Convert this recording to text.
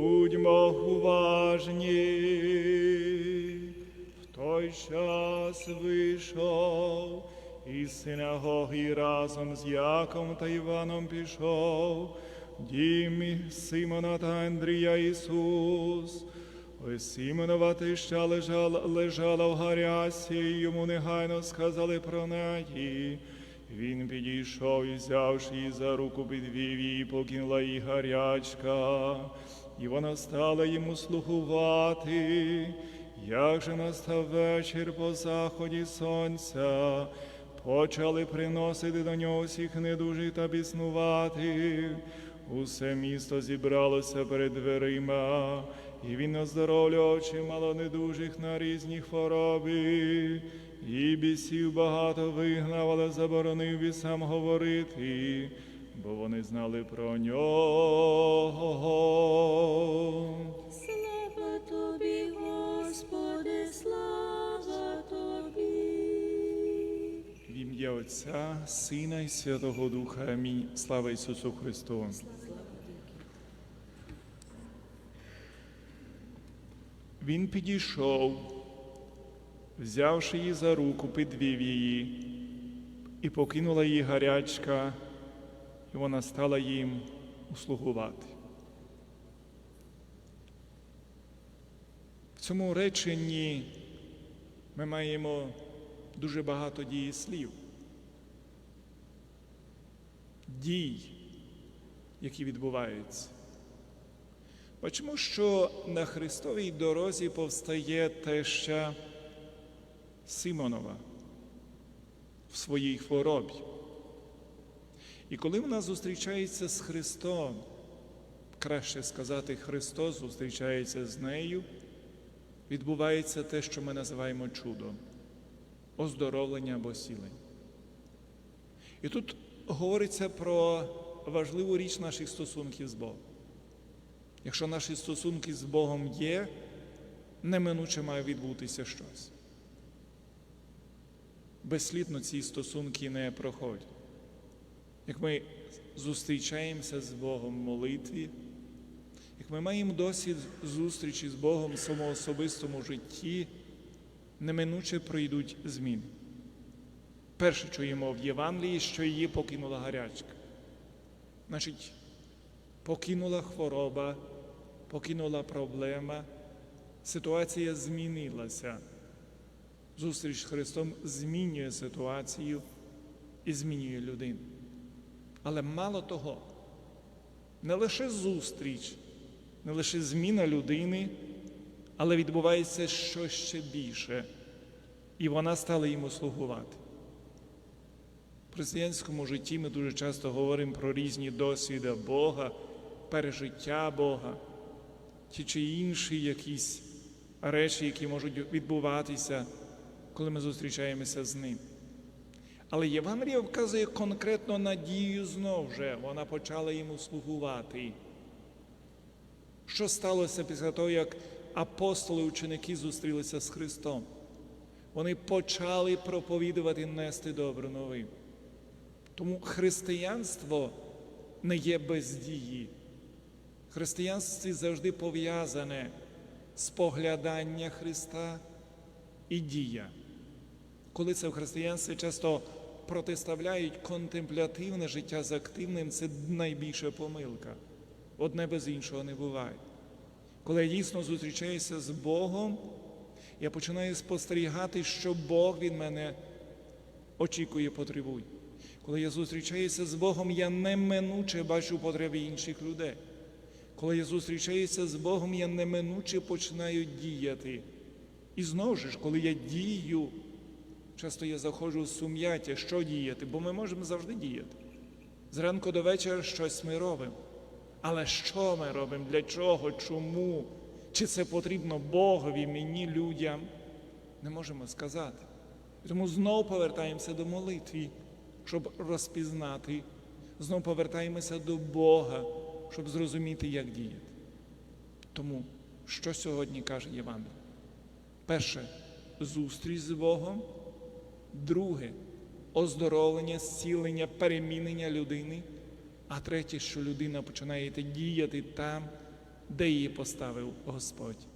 Будьмо уважні, в той час вийшов, із синагоги разом з Яком та Іваном пішов, дім Симона та Андрія Ісус. Ось Сімонова тища лежала, лежала в гарясі, йому негайно сказали про неї. Він підійшов і взявши її за руку, підвів її, покинула її гарячка, і вона стала йому слугувати. Як же настав вечір по заході сонця, почали приносити до нього всіх недужих та біснувати. Усе місто зібралося перед дверима, і він оздоровлював чимало недужих на різні хвороби, і бісів багато вигнав, але заборонив бісам говорити, бо вони знали про нього. Слава тобі, Господи, слава тобі. В ім'я Отця, Сина і Святого Духа. Амінь. Слава Ісусу Христу. Він підійшов, взявши її за руку, підвів її, і покинула її гарячка, і вона стала їм услугувати. В цьому реченні ми маємо дуже багато дієслів, дій, які відбуваються. Бачимо, що на Христовій дорозі повстає теща Симонова в своїй хворобі. І коли вона зустрічається з Христом, краще сказати, Христос зустрічається з нею, відбувається те, що ми називаємо чудом оздоровлення або сілення. І тут говориться про важливу річ наших стосунків з Богом. Якщо наші стосунки з Богом є, неминуче має відбутися щось. Безслідно ці стосунки не проходять. Як ми зустрічаємося з Богом в молитві, як ми маємо досвід зустрічі з Богом в своєму особистому житті, неминуче пройдуть зміни. Перше чуємо в Євангелії, що її покинула гарячка. Значить, покинула хвороба, покинула проблема, ситуація змінилася. Зустріч з Христом змінює ситуацію і змінює людину. Але мало того, не лише зустріч, не лише зміна людини, але відбувається щось ще більше, і вона стала йому слугувати. В християнському житті ми дуже часто говоримо про різні досвіди Бога, пережиття Бога, ті чи інші якісь речі, які можуть відбуватися, коли ми зустрічаємося з ним. Але Євангелія вказує конкретно надію знов же, вона почала йому слугувати. Що сталося після того, як апостоли ученики зустрілися з Христом? Вони почали проповідувати нести добру новину. Тому християнство не є без дії. Християнство завжди пов'язане споглядання Христа і дія. Коли це в християнстві часто протиставляють контемплятивне життя з активним, це найбільша помилка. Одне без іншого не буває. Коли я дійсно зустрічаюся з Богом, я починаю спостерігати, що Бог від мене очікує, потребує. Коли я зустрічаюся з Богом, я неминуче бачу потреби інших людей. Коли я зустрічаюся з Богом, я неминуче починаю діяти. І знову ж, коли я дію, часто я заходжу в сум'яття, що діяти, бо ми можемо завжди діяти. Зранку до вечора щось ми робимо. Але що ми робимо? Для чого? Чому? Чи це потрібно Богові, мені, людям? Не можемо сказати. Тому знову повертаємося до молитви, щоб розпізнати. Знову повертаємося до Бога, щоб зрозуміти, як діяти. Тому, що сьогодні каже Євангеліє? Перше зустріч з Богом. Друге оздоровлення, зцілення, перемінення людини. А третє, що людина починає діяти там, де її поставив Господь.